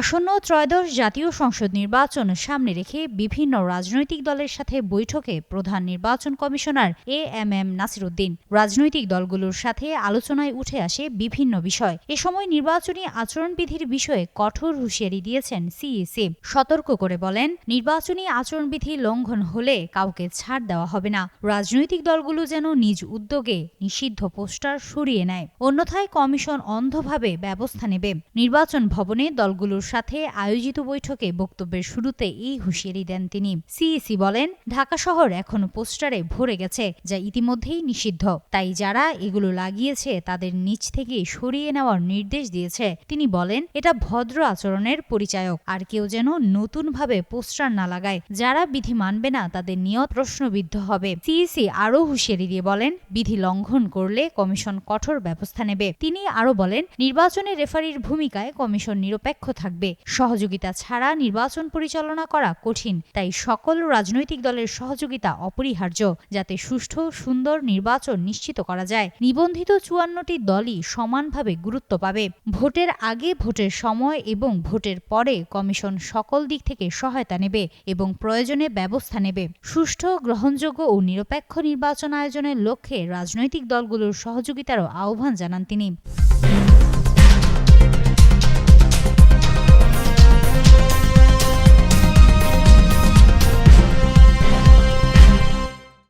আসন্ন ত্রয়োদশ জাতীয় সংসদ নির্বাচন সামনে রেখে বিভিন্ন রাজনৈতিক দলের সাথে বৈঠকে প্রধান নির্বাচন commissioner A M M Nasiruddin. রাজনৈতিক দলগুলোর সাথে আলোচনায় উঠে আসে বিভিন্ন বিষয়। এ সময় নির্বাচনী আচরণবিধির বিষয়ে কঠোর হুঁশিয়ারি দিয়েছেন সিইসি সতর্ক করে বলেন, নির্বাচনী আচরণবিধি লঙ্ঘন হলে কাউকে ছাড় দেওয়া হবে না। রাজনৈতিক দলগুলো যেন নিজ উদ্যোগে নিষিদ্ধ পোস্টার সরিয়ে নেয়। অন্যথায় কমিশন অন্ধভাবে ব্যবস্থা নেবে। নির্বাচন ভবনে দলগুলোর সাথে আয়োজিত বৈঠকে বক্তব্যের শুরুতে এই হুঁশিয়ারি দেন তিনি। সিইসি বলেন, ঢাকা শহর এখন পোস্টারে ভরে গেছে, যা ইতিমধ্যেই নিষিদ্ধ। তাই যারা এগুলো লাগিয়েছে, তাদের নিচ থেকে সরিয়ে নেওয়ার নির্দেশ দিয়েছে। তিনি বলেন, এটা ভদ্র আচরণের পরিচায়ক, আর কেউ যেন নতুনভাবে পোস্টার না লাগায়। যারা বিধি মানবে না, তাদের নিয়ত প্রশ্নবিদ্ধ হবে। সিইসি আরও হুঁশিয়ারি দিয়ে বলেন, বিধি লঙ্ঘন করলে কমিশন কঠোর ব্যবস্থা নেবে। তিনি আরও বলেন, নির্বাচনে রেফারির ভূমিকায় কমিশন নিরপেক্ষ থাকবে। সহযোগিতা ছাড়া নির্বাচন পরিচালনা করা কঠিন, তাই সকল রাজনৈতিক দলের সহযোগিতা অপরিহার্য, যাতে সুষ্ঠু, সুন্দর নির্বাচন নিশ্চিত করা যায়। নিবন্ধিত চুয়ান্নটি দলই সমানভাবে গুরুত্ব পাবে। ভোটের আগে ভোটের সময় এবং ভোটের পরে কমিশন সকল দিক থেকে সহায়তা নেবে এবং প্রয়োজনে ব্যবস্থা নেবে। সুষ্ঠু, গ্রহণযোগ্য ও নিরপেক্ষ নির্বাচন আয়োজনের লক্ষ্যে রাজনৈতিক দলগুলোর সহযোগিতারও আহ্বান জানান তিনি।